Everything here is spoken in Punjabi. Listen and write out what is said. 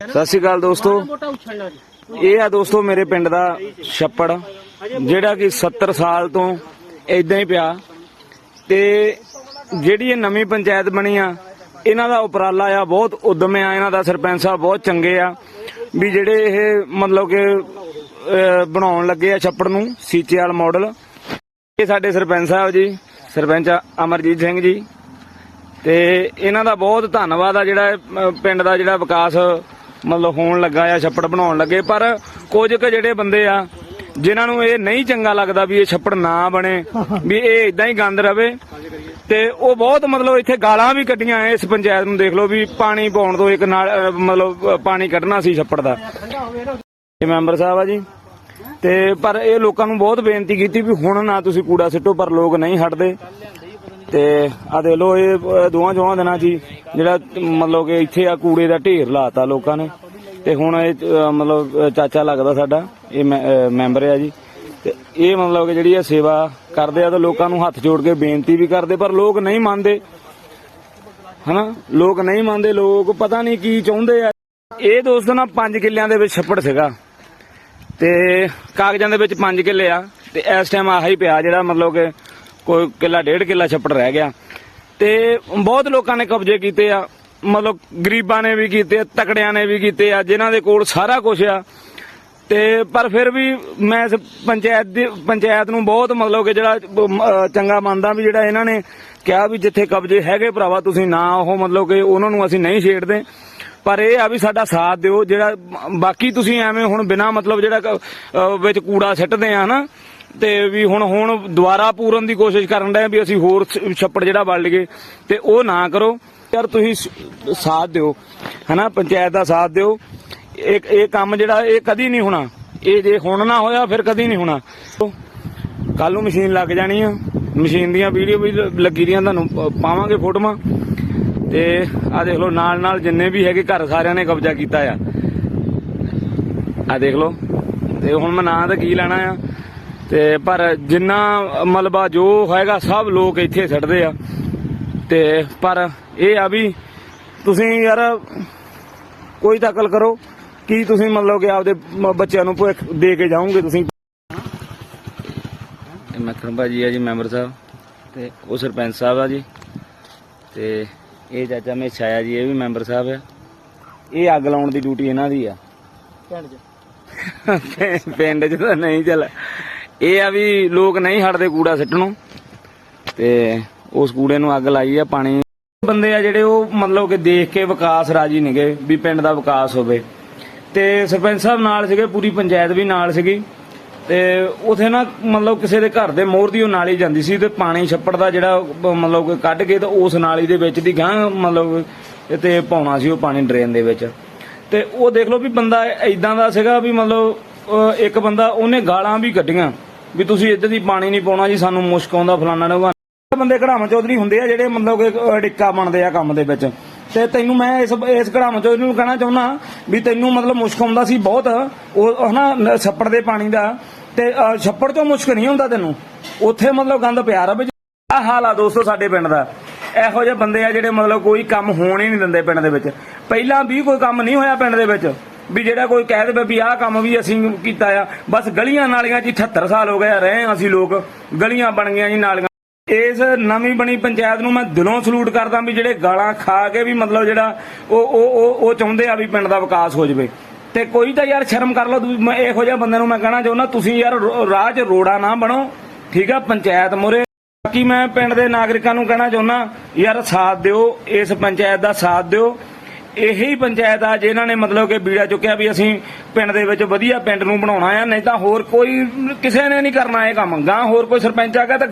ਸਤਿ ਸ਼੍ਰੀ ਅਕਾਲ ਦੋਸਤੋ। ਇਹ ਆ ਦੋਸਤੋ ਮੇਰੇ ਪਿੰਡ ਦਾ ਛੱਪੜ, ਜਿਹੜਾ ਕਿ 70 ਸਾਲ ਤੋਂ ਇਦਾਂ ਹੀ ਪਿਆ। ਤੇ ਜਿਹੜੀ ਇਹ ਨਵੀਂ ਪੰਚਾਇਤ ਬਣੀ ਆ, ਇਹਨਾਂ ਦਾ ਉਪਰਾਲਾ ਆ, ਬਹੁਤ ਉਦਮ ਆ, ਇਹਨਾਂ ਦਾ ਸਰਪੰਚ ਸਾਹਿਬ ਬਹੁਤ ਚੰਗੇ ਆ। ਵੀ ਜਿਹੜੇ ਇਹ ਮਤਲਬ ਕਿ ਬਣਾਉਣ ਲੱਗੇ ਆ ਛੱਪੜ ਨੂੰ ਸੀਚੇ ਵਾਲ ਮਾਡਲ। ਇਹ ਸਾਡੇ ਸਰਪੰਚ ਸਾਹਿਬ ਜੀ, ਸਰਪੰਚ ਅਮਰਜੀਤ ਸਿੰਘ ਜੀ। ਤੇ ਇਹਨਾਂ ਦਾ ਬਹੁਤ ਧੰਨਵਾਦ ਆ ਜਿਹੜਾ ਪਿੰਡ ਦਾ ਜਿਹੜਾ ਵਿਕਾਸ ਮਤਲਬ ਹੋਣ ਲੱਗਾ ਆ ਛੱਪੜ ਬਣਾਉਣ ਲੱਗੇ, ਪਰ ਕੁਝ ਕੁ ਜਿਹੜੇ ਬੰਦੇ ਆ, ਜਿਨ੍ਹਾਂ ਨੂੰ ਇਹ ਨਹੀਂ ਚੰਗਾ ਲੱਗਦਾ ਵੀ ਇਹ ਛੱਪੜ ਨਾ ਬਣੇ, ਵੀ ਇਹ ਇਦਾਂ ਹੀ ਗੰਦ ਰਵੇ, ਤੇ ਉਹ ਬਹੁਤ ਮਤਲਬ ਇੱਥੇ ਗਾਲਾਂ ਵੀ ਕੱਢੀਆਂ ਇਸ ਪੰਚਾਇਤ ਨੂੰ ਦੇਖ ਲਓ ਵੀ ਪਾਣੀ ਪਾਉਣ ਤੋਂ ਇੱਕ ਨਾਲ ਮਤਲਬ ਪਾਣੀ ਕੱਢਣਾ ਸੀ ਛੱਪੜ ਦਾ। ਇਹ ਮੈਂਬਰ ਸਾਹਿਬ ਆ ਜੀ। ਤੇ ਪਰ ਇਹ ਲੋਕਾਂ ਨੂੰ ਬਹੁਤ ਬੇਨਤੀ ਕੀਤੀ ਵੀ ਹੁਣ ਨਾ ਤੁਸੀਂ ਕੂੜਾ ਸਿੱਟੋ, ਪਰ ਲੋਕ ਨਹੀਂ ਹਟਦੇ। ਤੇ ਆ ਦੇ ਲਓ ਇਹ ਅਹ, ਦੋਵਾਂ ਚੋਹਾਂ ਦਿਨਾਂ ਜੀ ਜਿਹੜਾ ਮਤਲਬ ਕਿ ਇੱਥੇ ਆ ਕੂੜੇ ਦਾ ਢੇਰ ਲਾਤਾ ਲੋਕਾਂ ਨੇ। ਤੇ ਹੁਣ ਇਹ ਮਤਲਬ ਚਾਚਾ ਲੱਗਦਾ ਸਾਡਾ ਇਹ ਮੈਂ- ਮੈਂਬਰ ਆ ਜੀ। ਤੇ ਇਹ ਮਤਲਬ ਕਿ ਜਿਹੜੀ ਆ ਸੇਵਾ ਕਰਦੇ ਆ ਤਾਂ ਲੋਕਾਂ ਨੂੰ ਹੱਥ ਜੋੜ ਕੇ ਬੇਨਤੀ ਵੀ ਕਰਦੇ ਪਰ ਲੋਕ ਨਹੀਂ ਮੰਨਦੇ। ਹਨਾ? ਲੋਕ ਨਹੀਂ ਮੰਨਦੇ ਲੋਕ ਪਤਾ ਨਹੀਂ ਕੀ ਚਾਹੁੰਦੇ ਆ। ਇਹ ਦੋਸਤ ਨਾ 5 ਕਿੱਲਿਆਂ ਦੇ ਵਿੱਚ ਛੱਪੜ ਸੀਗਾ। ਤੇ ਕਾਗਜ਼ਾਂ ਦੇ ਵਿੱਚ 5 ਕਿੱਲੇ ਆ। ਤੇ ਇਸ ਟਾਈਮ ਆਹੀ ਪਿਆ ਜਿਹੜਾ ਮਤਲਬ ਕਿ ਕੋਈ ਕਿੱਲਾ, ਡੇਢ ਕਿੱਲਾ ਛੱਪੜ ਰਹਿ ਗਿਆ। ਤੇ ਬਹੁਤ ਲੋਕਾਂ ਨੇ ਕਬਜ਼ੇ ਕੀਤੇ ਆ। ਮਤਲਬ ਗਰੀਬਾਂ ਨੇ ਵੀ ਕੀਤੇ, ਤਕੜਿਆਂ ਨੇ ਵੀ ਕੀਤੇ ਆ, ਜਿਨ੍ਹਾਂ ਦੇ ਕੋਲ ਸਾਰਾ ਕੁਝ ਆ। ਤੇ ਪਰ ਫਿਰ ਵੀ ਮੈਂ ਇਸ ਪੰਚਾਇਤ ਦੀ, ਪੰਚਾਇਤ ਨੂੰ ਬਹੁਤ ਮਤਲਬ ਕਿ ਜਿਹੜਾ ਚੰਗਾ ਮੰਨਦਾ ਵੀ ਜਿਹੜਾ ਇਹਨਾਂ ਨੇ ਕਿਹਾ ਵੀ ਜਿੱਥੇ ਕਬਜ਼ੇ ਹੈਗੇ ਭਰਾਵਾ, ਤੁਸੀਂ ਨਾ ਉਹ ਮਤਲਬ ਕਿ ਉਹਨਾਂ ਨੂੰ ਅਸੀਂ ਨਹੀਂ ਛੇੜਦੇ। ਪਰ ਇਹ ਆ ਵੀ ਸਾਡਾ ਸਾਥ ਦਿਓ, ਜਿਹੜਾ ਬਾਕੀ ਤੁਸੀਂ ਐਵੇਂ ਹੁਣ ਬਿਨਾ ਮਤਲਬ ਜਿਹੜਾ ਵਿੱਚ ਕੂੜਾ ਸਿੱਟਦੇ ਆ ਹਨਾ ਤੇ ਵੀ ਹੁਣ ਹੁਣ ਦੁਬਾਰਾ ਪੂਰਨ ਦੀ ਕੋਸ਼ਿਸ਼ ਕਰਨ ਡਏ ਵੀ ਅਸੀਂ ਹੋਰ ਸ- ਛੱਪੜ ਜਿਹੜਾ ਵੱਲ ਲਈਏ, ਤੇ ਉਹ ਨਾ ਕਰੋ। ਯਾਰ ਤੁਸੀਂ ਸਾਥ ਦਿਓ, ਹਨਾ? ਪੰਚਾਇਤ ਦਾ ਸਾਥ ਦਿਓ। ਇਹ ਇਹ ਕੰਮ ਜਿਹੜਾ, ਇਹ ਕਦੀ ਨਹੀਂ ਹੋਣਾ। ਇਹ ਜੇ ਹੁਣ ਨਾ ਹੋਇਆ, ਫਿਰ ਕਦੀ ਨਹੀਂ ਹੋਣਾ। ਕੱਲ ਨੂੰ ਮਸ਼ੀਨ ਲੱਗ ਜਾਣੀ ਆ। ਮਸ਼ੀਨ ਦੀਆਂ ਵੀਡੀਓ ਵੀ ਲ- ਲੱਗੀ ਦੀਆਂ, ਤੁਹਾਨੂੰ ਪਾਵਾਂਗੇ ਫੋਟੋਆਂ। ਤੇ ਆ ਦੇਖ ਲਓ, ਨਾਲ ਨਾਲ ਜਿੰਨੇ ਵੀ ਹੈਗੇ ਘਰ ਸਾਰਿਆਂ ਨੇ ਕਬਜ਼ਾ ਕੀਤਾ ਆ। ਆ ਦੇਖ ਲਓ, ਤੇ ਹੁਣ ਮੈਂ ਨਾਂ ਤਾਂ ਕੀ ਲੈਣਾ ਆ? ਤੇ ਪਰ ਜਿੰਨਾ ਮਲਬਾ ਜੋ ਹੈਗਾ, ਸਭ ਲੋਕ ਇੱਥੇ ਛੱਡਦੇ ਆ। ਤੇ ਪਰ ਇਹ ਆ ਵੀ ਤੁਸੀਂ ਯਾਰ ਕੋਈ ਤਕਲ ਕਰੋ ਕੀ ਤੁਸੀਂ ਮਤਲਬ ਕਿ ਆਪਦੇ ਬੱਚਿਆਂ ਨੂੰ ਭੁੱਖ ਦੇ ਕੇ ਜਾਓਗੇ ਤੁਸੀਂ। ਮੱਖਣ ਭਾਜੀ ਆ ਜੀ, ਮੈਂਬਰ ਸਾਹਿਬ ਤੇ ਉਹ ਸਰਪੰਚ ਸਾਹਿਬ ਆ ਜੀ। ਤੇ ਇਹ ਚਾਚਾ ਮੇ ਛਾਇਆ ਜੀ ਇਹ ਵੀ ਮੈਂਬਰ ਸਾਹਿਬ ਆ। ਇਹ ਅੱਗ ਲਾਉਣ ਦੀ ਡਿਊਟੀ ਇਹਨਾਂ ਦੀ ਆ। ਪਿੰਡ 'ਚ? ਪਿੰਡ 'ਚ ਤਾਂ ਨਹੀਂ ਚੱਲ। ਇਹ ਆ ਵੀ ਲੋਕ ਨਹੀਂ ਹਟਦੇ ਕੂੜਾ ਸਿੱਟਣੋਂ ਤੇ ਉਸ ਕੂੜੇ ਨੂੰ ਅੱਗ ਲਾਈ ਆ ਪਾਣੀ ਬੰਦੇ ਆ ਜਿਹੜੇ ਉਹ ਮਤਲਬ ਕਿ ਦੇਖ ਕੇ ਵਿਕਾਸ ਰਾਜੀ ਨੇਗੇ ਵੀ ਪਿੰਡ ਦਾ ਵਿਕਾਸ ਹੋਵੇ। ਤੇ ਸਰਪੰਚ ਸਾਹਿਬ ਨਾਲ ਸੀਗੇ ਪੂਰੀ ਪੰਚਾਇਤ ਵੀ ਨਾਲ ਸੀਗੀ। ਤੇ ਉਥੇ ਨਾ ਮਤਲਬ ਕਿਸੇ ਦੇ ਘਰ ਦੇ ਮੋਹਰ ਦੀ ਉਹ ਨਾਲੀ ਜਾਂਦੀ ਸੀ ਤੇ ਪਾਣੀ ਛੱਪੜ ਦਾ ਜਿਹੜਾ ਮਤਲਬ ਕਿ ਕੱਢ ਕੇ ਤੇ ਉਸ ਨਾਲੀ ਦੇ ਵਿੱਚ ਦੀ ਗਾਂ ਮਤਲਬ ਤੇ ਪਾਉਣਾ ਸੀ ਉਹ ਪਾਣੀ ਡਰੇਨ ਦੇ ਵਿੱਚ। ਤੇ ਉਹ ਦੇਖ ਲਓ ਵੀ ਬੰਦਾ ਐਦਾਂ ਦਾ ਸੀਗਾ ਵੀ ਮਤਲਬ ਇੱਕ ਬੰਦਾ ਉਹਨੇ ਗਾਲਾਂ ਵੀ ਕੱਢੀਆਂ ਵੀ ਤੁਸੀਂ ਇੱਧਰ ਦੀ ਪਾਣੀ ਨਹੀਂ ਪਾਉਣਾ ਜੀ, ਸਾਨੂੰ ਮੁਸ਼ਕ ਆਉਂਦਾ ਫਲਾਣਾ ਨਾ ਬੰਦੇ ਘੜਾਵਾਂ ਚੌਧਰੀ ਹੁੰਦੇ ਆ ਜਿਹੜੇ ਮਤਲਬ ਕਿ ਡਿੱਕਾ ਬਣਦੇ ਆ ਕੰਮ ਦੇ ਵਿੱਚ। ਤੇ ਤੈਨੂੰ ਮੈਂ ਇਸ ਇਸ ਘੜਾਵਾਂ ਚੌਧਰੀ ਨੂੰ ਕਹਿਣਾ ਚਾਹੁੰਦਾ ਵੀ ਤੈਨੂੰ ਮਤਲਬ ਮੁਸ਼ਕ ਆਉਂਦਾ ਸੀ ਬਹੁਤ। ਉਹ ਹਨਾ ਛੱਪੜ ਦੇ ਪਾਣੀ ਦਾ। ਤੇ ਛੱਪੜ ਚੋਂ ਮੁਸ਼ਕ ਨਹੀਂ ਆਉਂਦਾ ਤੈਨੂੰ? ਉੱਥੇ ਮਤਲਬ ਗੰਦ ਪਿਆ ਰਵੇ ਆ ਹਾਲ ਆ ਦੋਸਤੋ ਸਾਡੇ ਪਿੰਡ ਦਾ। ਇਹੋ ਜਿਹੇ ਬੰਦੇ ਆ ਜਿਹੜੇ ਮਤਲਬ ਕੋਈ ਕੰਮ ਹੋਣ ਹੀ ਨਹੀਂ ਦਿੰਦੇ ਪਿੰਡ ਦੇ ਵਿੱਚ। ਪਹਿਲਾਂ ਵੀ ਕੋਈ ਕੰਮ ਨਹੀਂ ਹੋਇਆ ਪਿੰਡ ਦੇ ਵਿੱਚ। ਵੀ ਜਿਹੜਾ ਕੋਈ ਕਹਿ ਦੇਵੇ ਵੀ ਆਹ ਕੰਮ ਵੀ ਅਸੀਂ ਕੀਤਾ ਆ। ਬਸ ਗਲੀਆਂ ਨਾਲੀਆਂ 'ਚ 78 ਸਾਲ ਹੋ ਗਏ ਰਹੇ ਹਾਂ ਅਸੀਂ ਲੋਕ। ਗਲੀਆਂ ਬਣ ਗਈਆਂ ਜੀ ਨਾਲੀਆਂ। ਇਸ ਨਵੀਂ ਬਣੀ ਪੰਚਾਇਤ ਨੂੰ ਮੈਂ ਦਿਲੋਂ ਸਲੂਟ ਕਰਦਾ ਵੀ ਜਿਹੜੇ ਗਾਲਾਂ ਖਾ ਕੇ ਵੀ ਮਤਲਬ ਜਿਹੜਾ ਉਹ ਉਹ ਉਹ ਚਾਹੁੰਦੇ ਆ ਵੀ ਪਿੰਡ ਦਾ ਵਿਕਾਸ ਹੋ ਜਾਵੇ। ਤੇ ਕੋਈ ਤਾਂ ਯਾਰ ਸ਼ਰਮ ਕਰ ਲਓ ਮੈਂ ਇਹੋ ਜਿਹਾ ਬੰਦੇ ਨੂੰ ਮੈਂ ਕਹਿਣਾ ਚਾਹੁੰਦਾ, ਤੁਸੀਂ ਯਾਰ ਰਾਹ 'ਚ ਰੋੜਾ ਨਾ ਬਣੋ, ਠੀਕ ਆ, ਪੰਚਾਇਤ ਮੁਰੇ। ਬਾਕੀ ਮੈਂ ਪਿੰਡ ਦੇ ਨਾਗਰਿਕਾਂ ਨੂੰ ਕਹਿਣਾ ਚਾਹੁੰਦਾ, ਯਾਰ ਸਾਥ ਦਿਓ, ਇਸ ਪੰਚਾਇਤ ਦਾ ਸਾਥ ਦਿਓ। ਇਹੀ ਪੰਚਾਇਤ ਆ ਜਿਨ੍ਹਾਂ ਨੇ ਮਤਲਬ ਕਿ ਬੀੜਾ ਚੁੱਕਿਆ ਵੀ ਅਸੀਂ ਪਿੰਡ ਦੇ ਵਿੱਚ ਵਧੀਆ ਪਿੰਡ ਨੂੰ ਬਣਾਉਣਾ ਆ, ਨਹੀਂ ਤਾਂ ਹੋਰ ਕੋਈ, ਕਿਸੇ ਨੇ ਨਹੀਂ ਕਰਨਾ ਇਹ ਕੰਮ। ਗਾਂ ਹੋਰ ਕੋਈ ਸਰਪੰਚ ਆ ਗਿਆ ਤਾਂ